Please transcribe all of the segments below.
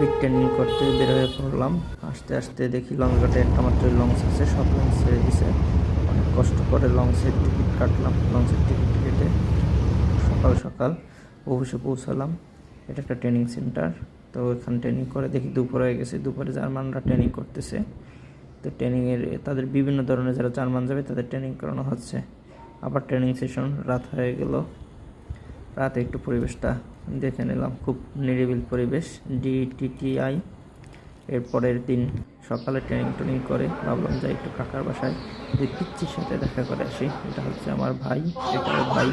জিপির ট্রেনিং করতে বের হয়ে পড়লাম। আস্তে আস্তে দেখি লঞ্চঘাটে একটা মাত্র লঞ্চ আছে, সব লঞ্চ ছেড়ে দিছে অনেক কষ্ট করে লঞ্চের টিকিট কাটলাম লঞ্চের টিকিট কেটে সকাল সকাল অফিসে পৌঁছালাম। এটা একটা ট্রেনিং সেন্টার তো এখানে ট্রেনিং করে দেখি দুপুর হয়ে গেছে। দুপুরে জার্মানরা ট্রেনিং করতেছে। তো ট্রেনিংয়ের তাদের বিভিন্ন ধরনের যারা জার্মান যাবে, তাদের ট্রেনিং করানো হচ্ছে। আবার ট্রেনিং সেশন রাত হয়ে গেল। রাতে একটু পরিবেশটা দেখে নিলাম। খুব নিরিবিল পরিবেশ। ডিটিটিআই এরপরের দিন সকালে ট্রেনিং ট্রেনিং করে ভাবলাম যাই একটু কাকার বাসায় দুই পিচ্ছির সাথে দেখা করে আসি। এটা হচ্ছে আমার ভাই এটাও ভাই।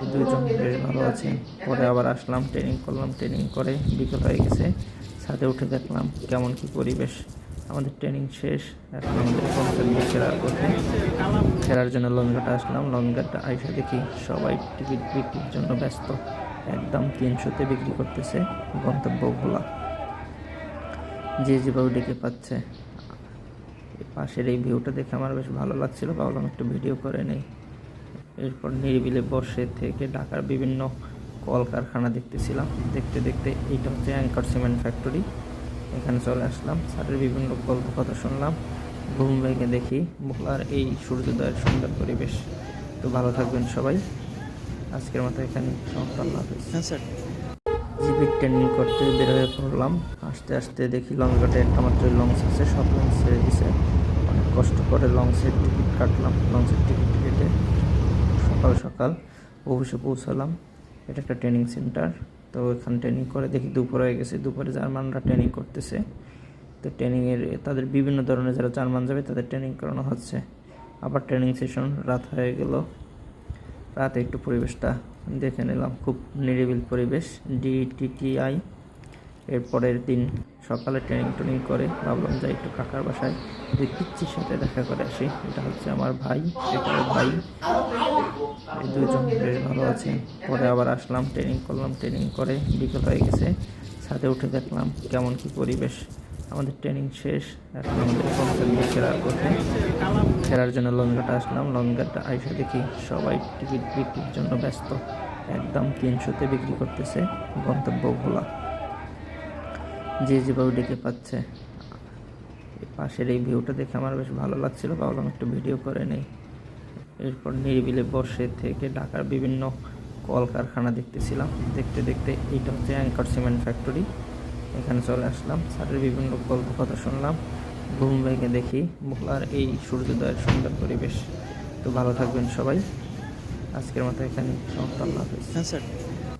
এই দুজন বেশ ভালো আছে পরে আবার আসলাম, ট্রেনিং করলাম, ট্রেনিং করে বিকেল হয়ে গেছে। ছাদে উঠে দেখলাম কেমন কি পরিবেশ। আমাদের ট্রেনিং শেষ, এখন আমাদের গন্তব্যে ফেরার পথে ফেরার জন্য লঞ্চঘাটে আসলাম লঞ্চঘাটটা আইসা দেখি সবাই টিকিট বিক্রির জন্য ব্যস্ত। একদম তিনশোতে বিক্রি করতেছে গন্তব্য ভোলা যে যেভাবে ডেকে পাচ্ছে। পাশের এই ভিউটা দেখে আমার বেশ ভালো লাগছিল, ভাবলাম একটু ভিডিও করে নেই। এরপর নিরিবিলে বসে থেকে ঢাকার বিভিন্ন কলকারখানা দেখতেছিলাম। দেখতে দেখতে এইটা হচ্ছে অ্যাঙ্কার সিমেন্ট ফ্যাক্টরি এখানে চলে আসলাম। স্যারের বিভিন্ন গল্প কথা শুনলাম। ঘুম ভেঙে দেখি ভোলার এই সূর্যোদয়ের সুন্দর পরিবেশ। তো ভালো থাকবেন সবাই। আজকের মতো এখানে সমাপ্ত। আল্লাহ হাফিজ। হ্যাঁ স্যার। জিপির ট্রেনিং করতে বের হয়ে পড়লাম। আস্তে আস্তে দেখি লঞ্চঘাটে একটা মাত্র লঞ্চ আছে সব লঞ্চ ছেড়ে দিছে অনেক কষ্ট করে লঞ্চের টিকিট কাটলাম। লঞ্চের টিকিট কেটে সকাল সকাল অফিসে পৌঁছালাম। এটা একটা ট্রেনিং সেন্টার। তো এখানে ট্রেনিং করে, দেখি দুপুর হয়ে গেছে। দুপুরে জার্মানরা ট্রেনিং করতেছে। তো ট্রেনিংয়ের তাদের বিভিন্ন ধরনের যারা জার্মান যাবে, তাদের ট্রেনিং করানো হচ্ছে। আবার ট্রেনিং সেশন রাত হয়ে গেল। রাতে একটু পরিবেশটা দেখে নিলাম। খুব নিরিবিল পরিবেশ। ডিটিটিআই এরপরের দিন সকালে ট্রেনিং ট্রেনিং করে। ভাবলাম যাই একটু কাকার বাসায় দুই পিচ্ছির সাথে দেখা করে আসি। এটা হচ্ছে আমার ভাই এটাও ভাই। এই দুজন বেশ ভালো আছে। পরে আবার আসলাম ট্রেনিং করলাম ট্রেনিং করে বিকেল হয়ে গেছে। ছাদে উঠে দেখলাম কেমন কি পরিবেশ। আমাদের ট্রেনিং শেষ, এখন আমাদের গন্তব্যে ফেরার পথে। ফেরার জন্য লঞ্চঘাটে আসলাম। লঞ্চঘাটটা আইসা দেখি সবাই টিকিট বিক্রির জন্য ব্যস্ত। একদম তিনশোতে বিক্রি করতেছে গন্তব্য ভোলা। যে যেভাবে ডেকে পাচ্ছে। পাশের এই ভিউটা দেখে আমার বেশ ভালো লাগছিল। ভাবলাম একটু ভিডিও করে নেই। এরপর নিরিবিলে বসে থেকে ঢাকার বিভিন্ন কলকারখানা দেখতেছিলাম। দেখতে দেখতে এইটা হচ্ছে অ্যাঙ্কার সিমেন্ট ফ্যাক্টরি এখানে চলে আসলাম, স্যারের বিভিন্ন গল্প কথা শুনলাম। ঘুম ভেঙে দেখি ভোলার এই সূর্যোদয়ের সুন্দর পরিবেশ। তো ভালো থাকবেন সবাই। আজকের মতো এখানে সমাপ্ত, আল্লাহ হাফিজ। হ্যাঁ স্যার।